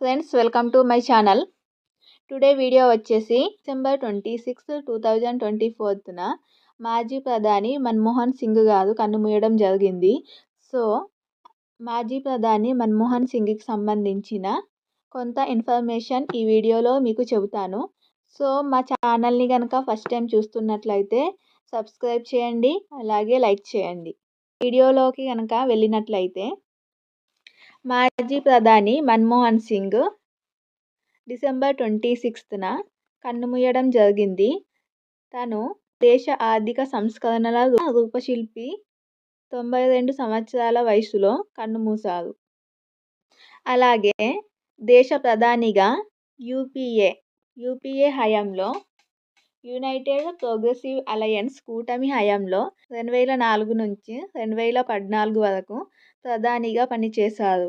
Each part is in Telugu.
Friends welcome to my channel. Today video వచ్చేసి December twenty sixth two thousand twenty ఫోర్త్న మాజీ ప్రధాని మన్మోహన్ సింగ్ గారు కన్నుమూయడం జరిగింది. సో మాజీ ప్రధాని మన్మోహన్ సింగ్కి సంబంధించిన కొంత ఇన్ఫర్మేషన్ ఈ వీడియోలో మీకు చెబుతాను. సో మా ఛానల్ని కనుక ఫస్ట్ టైం చూస్తున్నట్లయితే సబ్స్క్రైబ్ చేయండి అలాగే లైక్ చేయండి. వీడియోలోకి కనుక వెళ్ళినట్లయితే మాజీ ప్రధాని మన్మోహన్ సింగ్ డిసెంబర్ ట్వంటీ సిక్స్త్న కన్నుమూయడం జరిగింది. తను దేశ ఆర్థిక సంస్కరణల రూపశిల్పి తొంభై రెండు సంవత్సరాల వయసులో కన్నుమూశారు అలాగే దేశ ప్రధానిగా యూపీఏ యూపీఏ హయాంలో యునైటెడ్ ప్రోగ్రెసివ్ అలయన్స్ కూటమి హయాంలో రెండు వేల నాలుగు నుంచి రెండు వేల పద్నాలుగు వరకు ప్రధానిగా పనిచేశారు.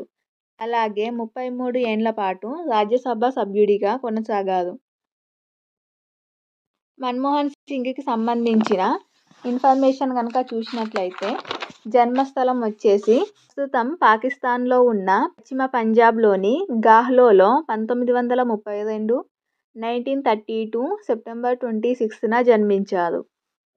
అలాగే ముప్పై మూడు ఏండ్ల పాటు రాజ్యసభ సభ్యుడిగా కొనసాగారు. మన్మోహన్ సింగ్కి సంబంధించిన ఇన్ఫర్మేషన్ కనుక చూసినట్లయితే జన్మస్థలం వచ్చేసి ప్రస్తుతం పాకిస్తాన్లో ఉన్న పశ్చిమ పంజాబ్లోని గాహ్లోలో పంతొమ్మిది వందల ముప్పై రెండు nineteen thirty two September twenty సిక్స్త్న జన్మించారు.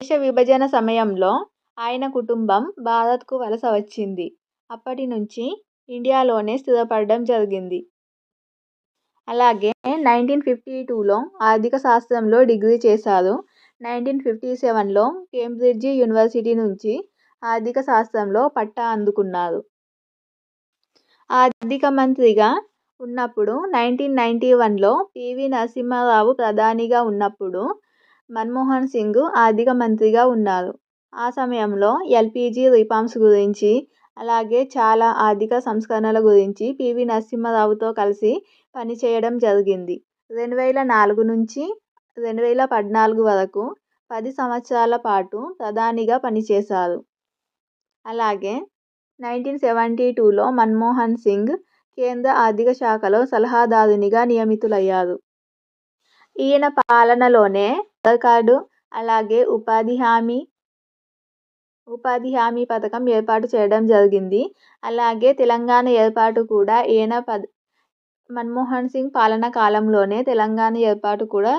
దేశ విభజన సమయంలో ఆయన కుటుంబం భారత్కు వలస వచ్చింది. అప్పటి నుంచి ఇండియాలోనే స్థిరపడడం జరిగింది. అలాగే నైన్టీన్ ఫిఫ్టీ టూలో ఆర్థిక శాస్త్రంలో డిగ్రీ చేశారు. నైన్టీన్ ఫిఫ్టీ సెవెన్లో కేంబ్రిడ్జి యూనివర్సిటీ నుంచి ఆర్థిక శాస్త్రంలో పట్టా అందుకున్నారు. ఆర్థిక మంత్రిగా ఉన్నప్పుడు నైన్టీన్ నైంటీ వన్లో పివి నరసింహారావు ప్రధానిగా ఉన్నప్పుడు మన్మోహన్ సింగ్ ఆర్థిక మంత్రిగా ఉన్నారు. ఆ సమయంలో ఎల్పిజి రిఫార్మ్స్ గురించి అలాగే చాలా ఆర్థిక సంస్కరణల గురించి పివి నరసింహారావుతో కలిసి పనిచేయడం జరిగింది. రెండు వేల నాలుగు నుంచి రెండు వేల పద్నాలుగు వరకు పది సంవత్సరాల పాటు ప్రధానిగా పనిచేశారు. అలాగే నైన్టీన్ సెవెంటీ టూలో మన్మోహన్ సింగ్ కేంద్ర ఆర్థిక శాఖలో సలహాదారునిగా నియమితులయ్యారు. ఈయన పాలనలోనే ఆధార్ కార్డు అలాగే ఉపాధి హామీ ఉపాధి హామీ పథకం ఏర్పాటు చేయడం జరిగింది. అలాగే తెలంగాణ ఏర్పాటు కూడా ఈయన పద మన్మోహన్ సింగ్ పాలన కాలంలోనే తెలంగాణ ఏర్పాటు కూడా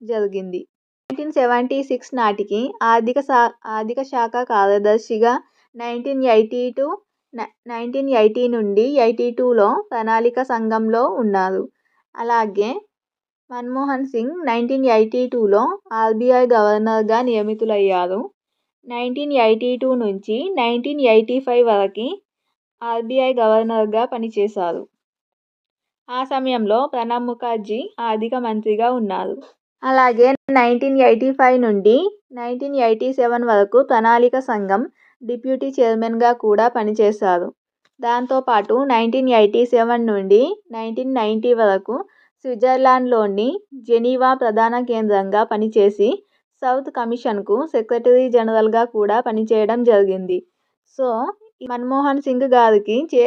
జరిగింది. నైన్టీన్ సెవెంటీ సిక్స్ నాటికి ఆర్థిక శా ఆర్థిక శాఖ కార్యదర్శిగా nineteen eighty two nineteen eighty నుండి ఎయిటీ టూలో ప్రణాళిక సంఘంలో ఉన్నారు. అలాగే మన్మోహన్ సింగ్ నైన్టీన్ ఎయిటీ టూలో ఆర్బీఐ గవర్నర్గా నియమితులయ్యారు. నైన్టీన్ ఎయిటీ టూ నుంచి నైన్టీన్ ఎయిటీ ఫైవ్ వరకు ఆర్బీఐ గవర్నర్గా పనిచేశారు. ఆ సమయంలో ప్రణబ్ ముఖర్జీ ఆర్థిక మంత్రిగా ఉన్నారు. అలాగే నైన్టీన్ ఎయిటీ ఫైవ్ నుండి నైన్టీన్ ఎయిటీ సెవెన్ వరకు ప్రణాళిక సంఘం డిప్యూటీ చైర్మన్గా కూడా పనిచేశారు. దాంతోపాటు నైన్టీన్ ఎయిటీ సెవెన్ నుండి నైన్టీన్ నైంటీ వరకు స్విట్జర్లాండ్లోని జెనీవా ప్రధాన కేంద్రంగా పనిచేసి సౌత్ కమిషన్కు సెక్రటరీ జనరల్గా కూడా పనిచేయడం జరిగింది. సో మన్మోహన్ సింగ్ గారికి చే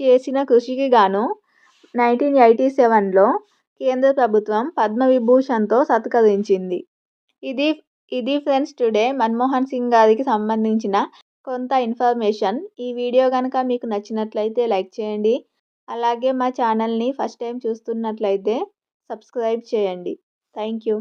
చేసిన కృషికి గాను నైన్టీన్ ఎయిటీ సెవెన్లో కేంద్ర ప్రభుత్వం పద్మవిభూషణ్తో సత్కరించింది. ఇది ఇది ఫ్రెండ్స్ టుడే మన్మోహన్ సింగ్ గారికి సంబంధించిన కొంత ఇన్ఫర్మేషన్. ఈ వీడియో కనుక మీకు నచ్చినట్లయితే లైక్ చేయండి. అలాగే మా ఛానల్ని ఫస్ట్ టైం చూస్తున్నట్లయితే సబ్స్క్రైబ్ చేయండి. Thank you.